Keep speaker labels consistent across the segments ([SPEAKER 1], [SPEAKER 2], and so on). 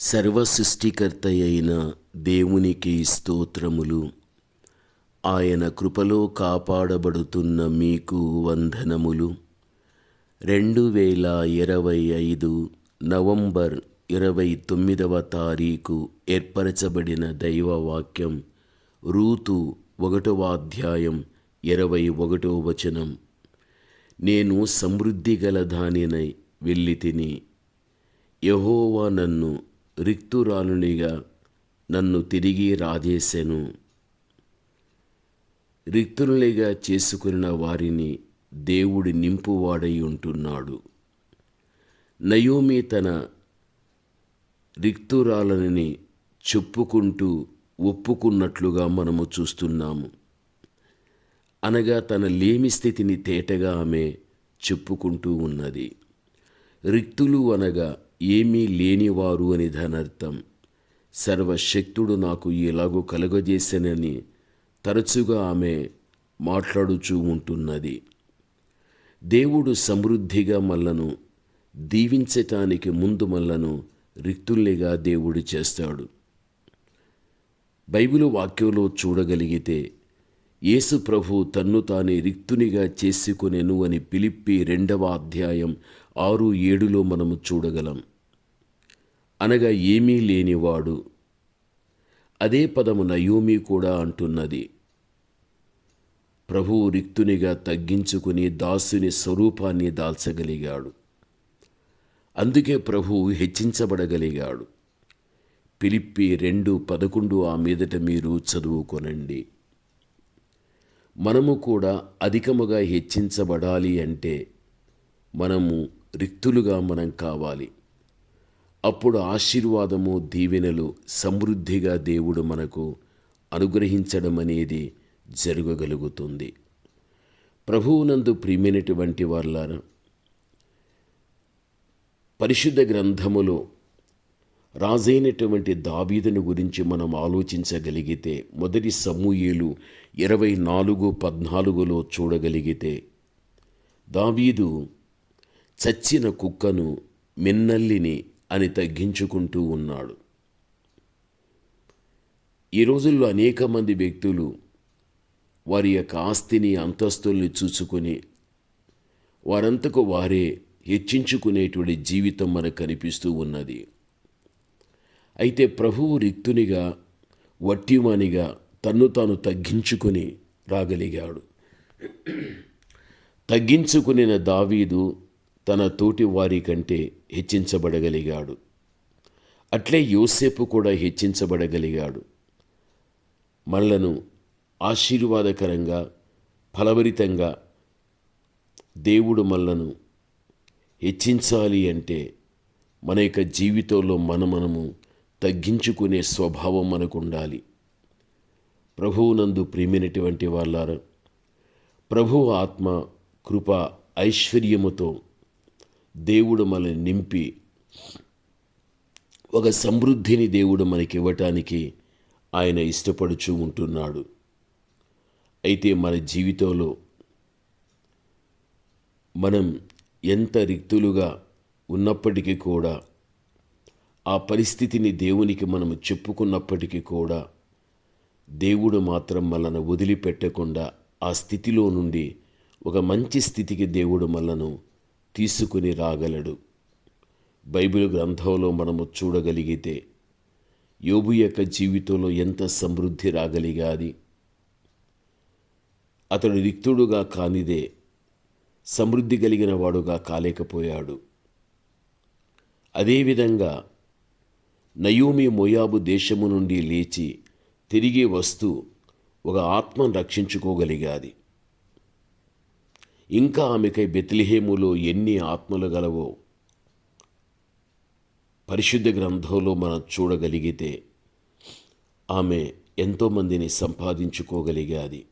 [SPEAKER 1] సర్వసృష్టికర్త అయిన దేవునికి స్తోత్రములు. ఆయన కృపలో కాపాడబడుతున్న మీకు వందనములు. రెండు వేల ఇరవై ఐదు నవంబర్ ఇరవై తొమ్మిదవ తారీఖు ఏర్పరచబడిన దైవవాక్యం రూతు ఒకటవ అధ్యాయం ఇరవై ఒకటో వచనం. నేను సమృద్ధి గల దానినై వెళ్ళి తిని యహోవా నన్ను రిక్తురాలునిగా నన్ను తిరిగి రాజేశాను రిక్తునిగా చేసుకున్న వారిని దేవుడి నింపువాడై ఉంటున్నాడు. నయోమి తన రిక్తురాలని చెప్పుకుంటూ ఒప్పుకున్నట్లుగా మనము చూస్తున్నాము. అనగా తన లేమి స్థితిని తేటగా ఆమె చెప్పుకుంటూ ఉన్నది. రిక్తులు అనగా ఏమీ లేనివారు అని దానర్థం. సర్వశక్తుడు నాకు ఎలాగో కలుగజేశానని తరచుగా ఆమె మాట్లాడుచూ ఉంటున్నది. దేవుడు సమృద్ధిగా మల్లను దీవించటానికి ముందు మల్లను రిక్తుల్నిగా దేవుడు చేస్తాడు. బైబిల్ వాక్యంలో చూడగలిగితే యేసు ప్రభు తన్ను తానే రిక్తునిగా చేసుకునేను అని పిలిప్పి రెండవ అధ్యాయం ఆరు ఏడులో మనము చూడగలం. అనగా ఏమీ లేనివాడు అదే పదము నయోమి కూడా అంటున్నది. ప్రభువు రిక్తునిగా తగ్గించుకుని దాసుని స్వరూపాన్ని దాల్చగలిగాడు. అందుకే ప్రభువు హెచ్చించబడగలిగాడు. పిలిప్పి రెండు పదకొండు ఆ మీదట మీరు చదువుకొనండి. మనము కూడా అధికముగా హెచ్చించబడాలి అంటే మనము రిక్తులుగా మనం కావాలి. అప్పుడు ఆశీర్వాదము దీవెనలు సమృద్ధిగా దేవుడు మనకు అనుగ్రహించడం అనేది జరగగలుగుతుంది. ప్రభువునందు ప్రియమైనటువంటి వాళ్ళారా పరిశుద్ధ గ్రంథములో రాజైనటువంటి దావీదుని గురించి మనం ఆలోచించగలిగితే మొదటి సమూయేలు ఇరవై నాలుగు పద్నాలుగులో చూడగలిగితే దావీదు చచ్చిన కుక్కను మిన్నల్లిని అని తగ్గించుకుంటూ ఉన్నాడు. ఈ రోజుల్లో అనేక మంది వ్యక్తులు వారి యొక్క ఆస్తిని అంతస్తుల్ని చూసుకొని వారంతకు వారే హెచ్చించుకునేటువంటి జీవితం మనకు కనిపిస్తూ ఉన్నది. అయితే ప్రభువు రిక్తునిగా వట్టివానిగా తన్ను తాను తగ్గించుకొని రాగలిగాడు. తగ్గించుకునిన దావీదు తన తోటి వారి కంటే హెచ్చించబడగలిగాడు. అట్లే యోసేపు కూడా హెచ్చించబడగలిగాడు. మళ్ళను ఆశీర్వాదకరంగా ఫలభరితంగా దేవుడు మళ్ళను హెచ్చించాలి అంటే మన యొక్క జీవితంలో మన మనము తగ్గించుకునే స్వభావం మనకు ఉండాలి ప్రభువునందు ప్రియమైనటువంటి వాళ్ళారా ప్రభు ఆత్మ కృప ఐశ్వర్యముతో దేవుడు మనల్ని నింపి ఒక సమృద్ధిని దేవుడు మనకి ఇవ్వటానికి ఆయన ఇష్టపడుచూ ఉంటున్నాడు. అయితే మన జీవితంలో మనం ఎంత రిక్తులుగా ఉన్నప్పటికీ కూడా ఆ పరిస్థితిని దేవునికి మనం చెప్పుకున్నప్పటికీ కూడా దేవుడు మాత్రం మనను వదిలిపెట్టకుండా ఆ స్థితిలో నుండి ఒక మంచి స్థితికి దేవుడు మనను తీసుకుని రాగలడు. బైబిల్ గ్రంథంలో మనము చూడగలిగితే యోబు యొక్క జీవితంలో ఎంత సమృద్ధి రాగలిగాది. అతడు రిక్తుడుగా కానిదే సమృద్ధి కలిగిన వాడుగా కాలేకపోయాడు. అదేవిధంగా నయోమి మొయాబు దేశము నుండి లేచి తిరిగి వస్తూ ఒక ఆత్మను రక్షించుకోగలిగాది. ఇంకా ఆమెకై బెత్లిహేములో ఎన్ని ఆత్మలు గలవో పరిశుద్ధ గ్రంథంలో మనం చూడగలిగితే ఆమె ఎంతోమందిని సంపాదించుకోగలిగాది.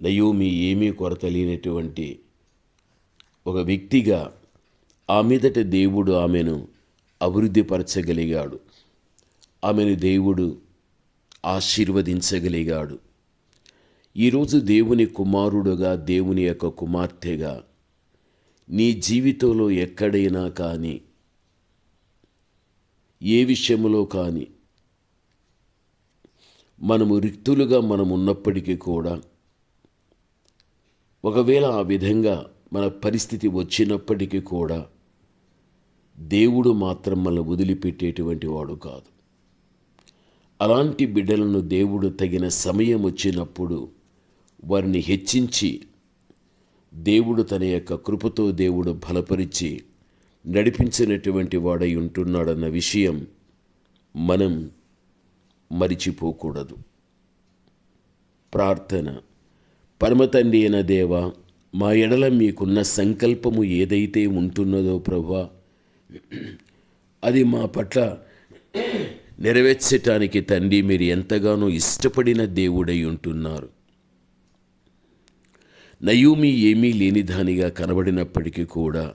[SPEAKER 1] నయోమి ఏమీ కొరత లేనటువంటి ఒక వ్యక్తిగా ఆ మీదట దేవుడు ఆమెను అభివృద్ధిపరచగలిగాడు ఆమెను దేవుడు ఆశీర్వదించగలిగాడు. ఈరోజు దేవుని కుమారుడుగా దేవుని యొక్క కుమార్తెగా నీ జీవితంలో ఎక్కడైనా కానీ ఏ విషయంలో కానీ మనము రిక్తులుగా మనం ఉన్నప్పటికీ కూడా ఒకవేళ ఆ విధంగా మన పరిస్థితి వచ్చినప్పటికీ కూడా దేవుడు మాత్రం మనల్ని వదిలిపెట్టేటువంటి వాడు కాదు. అలాంటి బిడ్డలను దేవుడు తగిన సమయం వచ్చినప్పుడు వారిని హెచ్చించి దేవుడు తన యొక్క కృపతో దేవుడు బలపరిచి నడిపించినటువంటి వాడై ఉంటున్నాడన్న విషయం మనం మరిచిపోకూడదు. ప్రార్థన. పరమతండి అయిన దేవ మా ఎడల మీకున్న సంకల్పము ఏదైతే ఉంటున్నదో ప్రభా అది మా పట్ల నెరవేర్చటానికి తండ్రి మీరు ఎంతగానో ఇష్టపడిన దేవుడై ఉంటున్నారు. నయూమి ఏమీ లేనిదానిగా కనబడినప్పటికీ కూడా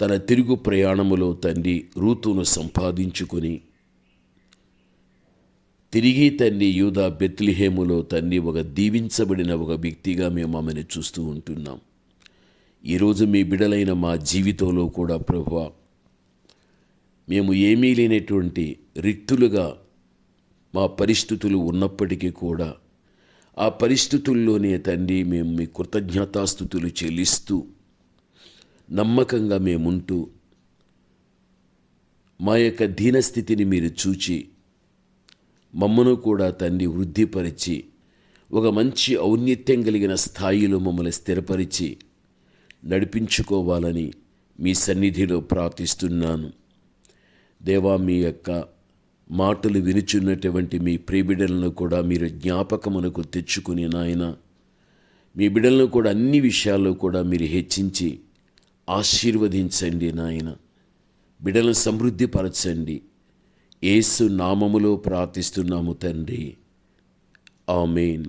[SPEAKER 1] తన తిరుగు ప్రయాణములో తండ్రి రూతును సంపాదించుకుని తిరిగి తండ్రి యూదా బెత్లిహేములో తండ్రి ఒక దీవించబడిన ఒక వ్యక్తిగా మేము ఆమెను చూస్తూ ఉంటున్నాం. ఈరోజు మీ బిడలైన మా జీవితంలో కూడా ప్రభు మేము ఏమీ లేనటువంటి రిక్తులుగా మా పరిస్థితులు ఉన్నప్పటికీ కూడా ఆ పరిస్థితుల్లోనే తండ్రి మేము మీ కృతజ్ఞతాస్థుతులు చెల్లిస్తూ నమ్మకంగా మేముంటూ మా యొక్క దీనస్థితిని మీరు చూచి మమ్మను కూడా తండ్రి వృద్ధిపరిచి ఒక మంచి ఔన్నత్యం కలిగిన స్థాయిలో మమ్మల్ని స్థిరపరిచి నడిపించుకోవాలని మీ సన్నిధిలో ప్రార్థిస్తున్నాను. దేవా మీ యొక్క మాటలు వినుచున్నటువంటి మీ ప్రియబిడలను కూడా మీరు జ్ఞాపకమునకు తెచ్చుకుని నాయన మీ బిడలను కూడా అన్ని విషయాల్లో కూడా మీరు హెచ్చించి ఆశీర్వదించండి నాయన. బిడలను సమృద్ధిపరచండి. ఏసు నామములో ప్రార్థిస్తున్నాము తండ్రి. ఆమెన్.